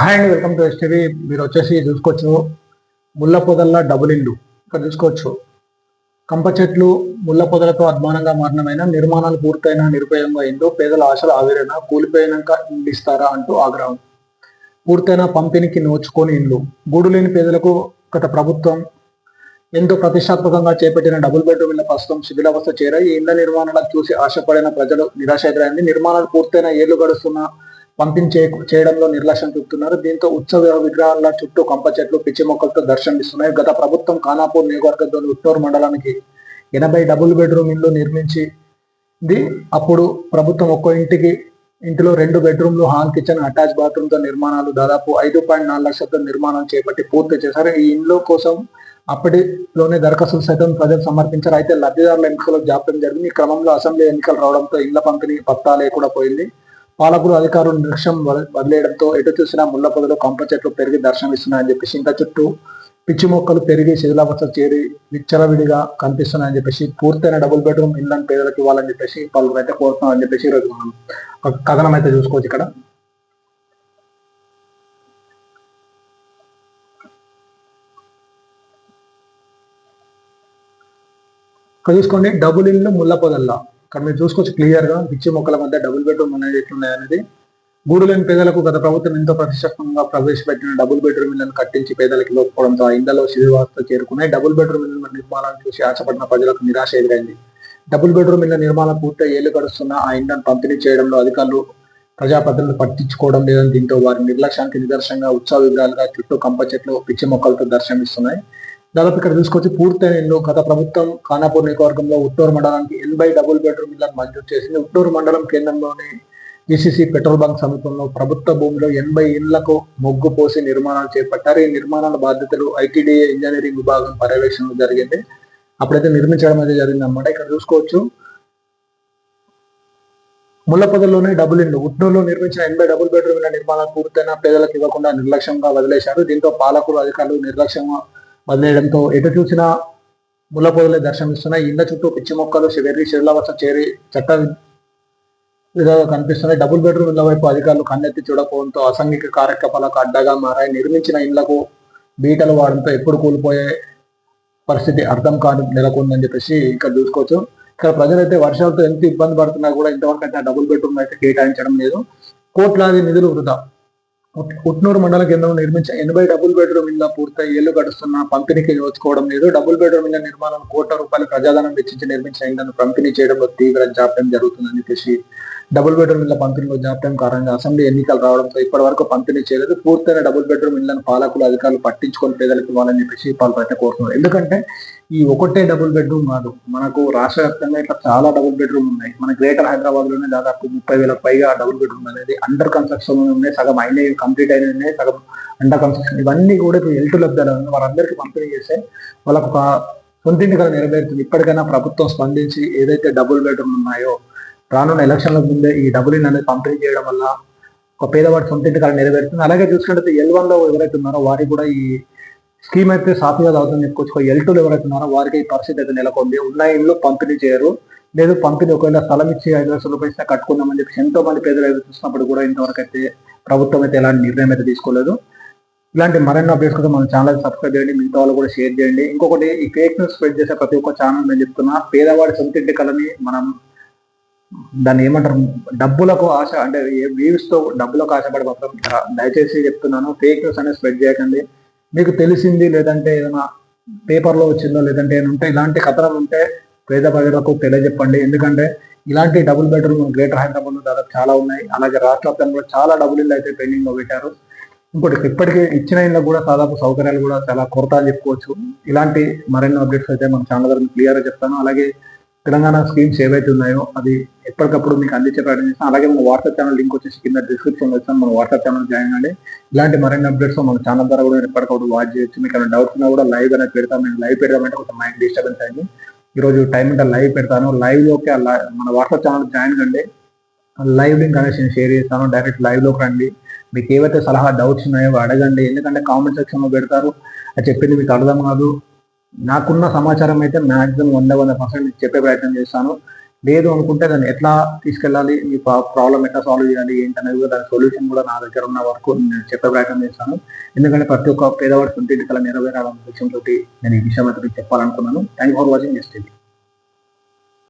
Hi అండి welcome to STV మీరు వచ్చేసి చూసుకోవచ్చు. ముళ్ళ పొదల్లా డబుల్ ఇల్లు. ఇక్కడ చూసుకోవచ్చు. కంప చెట్లు ముళ్ళ పొదలతో అద్మానంగా మారినమైన నిర్మాణాలు పూర్తయిన నిరుపయోగంగా అయిందో పేదల ఆశలు ఆవిరైన కూలిపోయినాక ఇల్లు ఇస్తారా అంటూ ఆగ్రహం. పూర్తయిన పంపిణీకి నోచుకొని ఇల్లు. గూడు లేని పేదలకు గత ప్రభుత్వం ఎంతో ప్రతిష్టాత్మకంగా చేపట్టిన డబుల్ బెడ్రూమ్ ఇళ్ళ ప్రస్తుతం శిథిలావస్థ చేరాయి. ఈ ఇళ్ళ నిర్మాణాలు చూసి ఆశపడిన ప్రజలు నిరాశ ఎదురైంది. నిర్మాణాలు పూర్తయిన ఏళ్ళు గడుస్తున్న పంపించే చేయడంలో నిర్లక్ష్యం చూపుతున్నారు. దీంతో ఉత్సవ విగ్రహాల చుట్టూ కంప చెట్లు పిచ్చి మొక్కలతో దర్శనమిస్తున్నాయి. గత ప్రభుత్వం ఖానాపూర్ నియోజకవర్గంలోని ఉత్తూరు మండలానికి ఎనభై డబుల్ బెడ్రూమ్ ఇల్లు నిర్మించింది. అప్పుడు ప్రభుత్వం ఒక్కో ఇంటికి ఇంటిలో రెండు బెడ్రూమ్లు హాల్ కిచెన్ అటాచ్ బాత్రూమ్తో నిర్మాణాలు దాదాపు ఐదు పాయింట్ నాలుగు లక్షలతో నిర్మాణం చేపట్టి పూర్తి చేశారు. ఈ ఇండ్లు కోసం అప్పటిలోనే దరఖాస్తులు సైతం ప్రజలు సమర్పించారు. అయితే లబ్ధిదారుల ఎన్నికల్లో జాప్యం జరిగింది. ఈ క్రమంలో అసెంబ్లీ ఎన్నికలు రావడంతో ఇండ్ల పంపిణీ పత్తా లేకుండా పోయింది. పాలకులు అధికారులు నిర్లక్ష్యం వదిలేయడంతో ఎటు చూసినా ముళ్ళ పొదలు కంప చెట్లు పెరిగి దర్శనమిస్తున్నాయని చెప్పేసి ఇంకా చుట్టూ పిచ్చి మొక్కలు పెరిగి శిథిలావస్థ చేరి విచ్చలవిడిగా కనిపిస్తున్నాయని చెప్పేసి పూర్తయిన డబుల్ బెడ్రూమ్ ఇళ్ళని పేదలకు ఇవ్వాలని చెప్పేసి పలువురు అయితే కోరుతున్నారని చెప్పేసి ఈరోజు మనం కథనం అయితే చూసుకోవచ్చు ఇక్కడ. ఇక్కడ చూసుకోండి డబుల్ ఇల్లు ముళ్ళ పొదల్లా. ఇక్కడ మీరు చూసుకోవచ్చు క్లియర్గా పిచ్చి మొక్కల మధ్య డబుల్ బెడ్రూమ్ అనేది ఎట్లున్నాయి అనేది. గూడులేని పేదలకు గత ప్రభుత్వం ఎంతో ప్రతిష్టాత్మకంగా ప్రవేశపెట్టిన డబుల్ బెడ్రూమ్ ఇళ్ళను కట్టించి పేదలకు ఇవ్వకపోవడంతో ఆ ఇండ్లలో శిథిలావస్థ చేరుకున్నాయి డబుల్ బెడ్రూమ్ ఇళ్ళ నిర్మాణాన్ని చూసి ఆశపడిన ప్రజలకు నిరాశ ఎదురైంది. డబుల్ బెడ్రూమ్ ఇళ్ళ నిర్మాణం పూర్తి ఏళ్ళు గడుస్తున్న ఆ ఇండ్లను పంపిణీ చేయడంలో అధికారులు ప్రజాప్రతినిధులు పట్టించుకోవడం లేదని దీంతో వారి నిర్లక్ష్యానికి నిదర్శనంగా ఉత్సవ విగ్రహాలుగా చుట్టూ కంప చెట్లు పిచ్చి మొక్కలతో దర్శనమిస్తున్నాయి. దాదాపు ఇక్కడ చూసుకోవచ్చు పూర్తయిన ఇల్లు గత ప్రభుత్వం ఖానాపూర్ నియోజకవర్గంలో ఉట్టూరు మండలానికి ఎనభై డబుల్ బెడ్రూమ్ ఇళ్ళను మంజూరు చేసింది. ఉట్టూరు మండలం కేంద్రంలోని జీసీసీ పెట్రోల్ బంక్ సమీపంలో ప్రభుత్వ భూమిలో ఎనభై ఇళ్ళకు మొగ్గు పోసి నిర్మాణాలు చేపట్టారు. ఈ నిర్మాణాల బాధ్యతలు ఐటీడీఏ ఇంజనీరింగ్ విభాగం పర్యవేక్షణలో జరిగింది. అప్పుడైతే నిర్మించడం అయితే జరిగింది అనమాట ఇక్కడ చూసుకోవచ్చు. ముళ్ళపొదల్లోనే డబుల్ ఇండ్లు. ఉట్నూరులో నిర్మించిన ఎనభై డబుల్ బెడ్రూమ్ నిర్మాణాలు పూర్తయినా పేదలకు ఇవ్వకుండా నిర్లక్ష్యంగా వదిలేశారు. దీంతో పాలకులు అధికారులు నిర్లక్ష్యంగా వదిలేయడంతో ఎటు చూసినా ముళ్ళపొదలే దర్శనమిస్తున్నాయి. ఇండ్ల చుట్టూ పిచ్చి మొక్కలు వెర్రి శిథిలావస్థ చేరి చట్ట విధంగా కనిపిస్తున్నాయి. డబుల్ బెడ్రూమ్ ఇళ్ళ వైపు అధికారులు కన్నెత్తి చూడకపోవడంతో అసాంఘిక కార్యకలాపాలకు అడ్డగా మారాయి. నిర్మించిన ఇళ్ళకు బీటలు వాడంతో ఎప్పుడు కూలిపోయే పరిస్థితి అర్థం కాని నెలకొందని చెప్పేసి ఇక్కడ చూసుకోవచ్చు. ఇక్కడ ప్రజలైతే వర్షాలతో ఎంత ఇబ్బంది పడుతున్నా కూడా ఇంతవరకు అయితే డబుల్ బెడ్రూమ్ అయితే కేటాయించడం లేదు. కోట్లాది నిధులు వృధా. ఉట్నూరు మండల కేంద్రంలో నిర్మించిన ఎనభై డబుల్ బెడ్రూమ్ ఇళ్ళ పూర్తయి ఏళ్ళు గడుస్తున్న పంపిణీకి నోచుకోవడం లేదు. డబుల్ బెడ్రూమ్ ఇళ్ళ నిర్మాణం కోట్ల రూపాయల ప్రజాధనం వెచ్చించి నిర్మించిన ఇళ్ళను పంపిణీ చేయడంలో తీవ్ర జాప్యం జరుగుతుందని చెప్పేసి డబుల్ బెడ్రూమ్ ఇళ్ళ పంపిణీలో జాప్యం కారణంగా అసెంబ్లీ ఎన్నికలు రావడంతో ఇప్పటి వరకు పంపిణీ చేయలేదు. పూర్తయిన డబుల్ బెడ్రూమ్ ఇళ్ళను పాలకులు అధికారులు పట్టించుకొని పేదలకు ఇవ్వాలని చెప్పేసి పలు అయితే కోరుతున్నారు. ఎందుకంటే ఈ ఒకటే డబుల్ బెడ్రూమ్ కాదు. మనకు రాష్ట్ర వ్యాప్తంగా ఇట్లా చాలా డబుల్ బెడ్రూమ్ ఉన్నాయి. మన గ్రేటర్ హైదరాబాద్లోనే దాదాపు ముప్పై వేలకు పైగా డబుల్ బెడ్రూమ్ అనేది అండర్ కన్స్ట్రక్షన్ ఉన్నాయి. సగం అయినాయి కంప్లీట్ అయిన ఉన్నాయి, సగం అండర్ కన్స్ట్రక్షన్ ఇవన్నీ కూడా ఇప్పుడు ఎల్టు లబ్ధాలు వారందరికీ పంపిణీ చేస్తే వాళ్ళకు ఒక సొంతింటి కల నెరవేరుతుంది. ఇప్పటికైనా ప్రభుత్వం స్పందించి ఏదైతే డబుల్ బెడ్రూమ్ ఉన్నాయో రానున్న ఎలక్షన్ల ముందే ఈ డబుల్ ఇన్ అనేది పంపిణీ చేయడం వల్ల ఒక పేదవాడి సొంతింటి కల నెరవేరుతుంది. అలాగే చూసుకుంటే ఎల్ వన్లో ఎవరైతే ఉన్నారో వారికి కూడా ఈ స్కీమ్ అయితే సాఫీగా అవుతుంది చెప్పుకోవచ్చు ఎల్ టూ ఎవరైతే ఉన్నారో వారికి ఈ పరిస్థితి అయితే నెలకొంది. ఉన్న ఇల్లు పంపిణీ చేయరు. లేదు పంపిణీ ఒకవేళ స్థలం ఇచ్చి ఐదు లక్షల రూపాయలు ఇస్తే కట్టుకుందామని చెప్పి ఎంతో మంది పేదలు ఎదురు చూసినప్పుడు కూడా ఇంతవరకు అయితే ప్రభుత్వం అయితే ఎలాంటి నిర్ణయం అయితే తీసుకోలేదు. ఇలాంటి మరెన్నో అప్డేట్స్ కోసం మన ఛానల్ సబ్స్క్రైబ్ చేయండి మిగతా వాళ్ళు కూడా షేర్ చేయండి. ఇంకొకటి ఈ ఫేక్ న్యూస్ స్ప్రెడ్ చేసే ప్రతి ఒక్క ఛానల్ నేను చెప్తున్నా పేదవాడి సొంతింటి కలని మనం దాన్ని ఏమంటారు డబ్బులకు ఆశ అంటే వ్యూస్తో డబ్బులకు ఆశపడి మాత్రం దయచేసి చెప్తున్నాను ఫేక్ న్యూస్ అనేది స్ప్రెడ్ చేయకండి. మీకు తెలిసింది లేదంటే ఏదైనా పేపర్లో వచ్చిందో లేదంటే ఏమైనా ఉంటే ఇలాంటి కథనాలు ఉంటే పేద ప్రజలకు తెలియజెప్పండి. ఎందుకంటే ఇలాంటి డబుల్ బెడ్రూమ్ గ్రేటర్ హైదరాబాద్లో దాదాపు చాలా ఉన్నాయి. అలాగే రాష్ట్ర వ్యాప్తంగా చాలా డబుల్ ఇల్లు అయితే పెండింగ్లో పెట్టారు. ఇంకోటి ఇప్పటికీ ఇచ్చిన ఇళ్ళకు కూడా దాదాపు సౌకర్యాలు కూడా చాలా కొరత అని చెప్పుకోవచ్చు. ఇలాంటి మరెన్నో అప్డేట్స్ అయితే మన ఛానల్ ద్వారా క్లియర్గా చెప్తాను. అలాగే తెలంగాణ స్కీమ్స్ ఏవైతే ఉన్నాయో అది ఎప్పటికప్పుడు మీకు అందించే ప్రయత్నం చేస్తాం. అలాగే మన వాట్సాప్ ఛానల్ లింక్ వచ్చేసి కింద డిస్క్రిప్షన్ వచ్చాం మన వాట్సాప్ ఛానల్ జాయిన్ అండి ఇలాంటి మరిన్ని అప్డేట్స్ మన ఛానల్ ద్వారా కూడా ఎప్పటికప్పుడు వాచ్ చేయొచ్చు. మీకు ఏమైనా డౌట్స్ ఉన్నా కూడా లైవ్ అనేది పెడతాను. నేను లైవ్ పెడతామంటే కొంచెం మైండ్ డిస్టర్బెన్స్ అయింది. ఈ రోజు టైం అంటే లైవ్ పెడతాను. లైవ్లోకి మన వాట్సాప్ ఛానల్ జాయిన్ కండి. లైవ్ లింక్ అనేసి నేను షేర్ చేస్తాను. డైరెక్ట్ లైవ్లోకి రండి. మీకు ఏవైతే సలహా డౌట్స్ ఉన్నాయో అడగండి. ఎందుకంటే కామెంట్ సెక్షన్లో పెడతారు. అది చెప్పింది మీకు అర్థం కాదు. నాకున్న సమాచారం అయితే మాక్సిమం వంద వంద పర్సెంట్ చెప్పే ప్రయత్నం చేస్తాను. లేదు అనుకుంటే దాన్ని ఎట్లా తీసుకెళ్ళాలి? మీ ప్రాబ్లం ఎట్లా సాల్వ్ చేయాలి? ఏంటనేది కూడా దాని సొల్యూషన్ కూడా నా దగ్గర ఉన్న వరకు నేను చెప్పే ప్రయత్నం చేస్తాను. ఎందుకంటే ప్రతి ఒక్క పేదవాడి సొంత కల నెరవేరాలన్న విషయంతో నేను ఈ విషయం అయితే చెప్పాలనుకున్నాను. Thank for watching just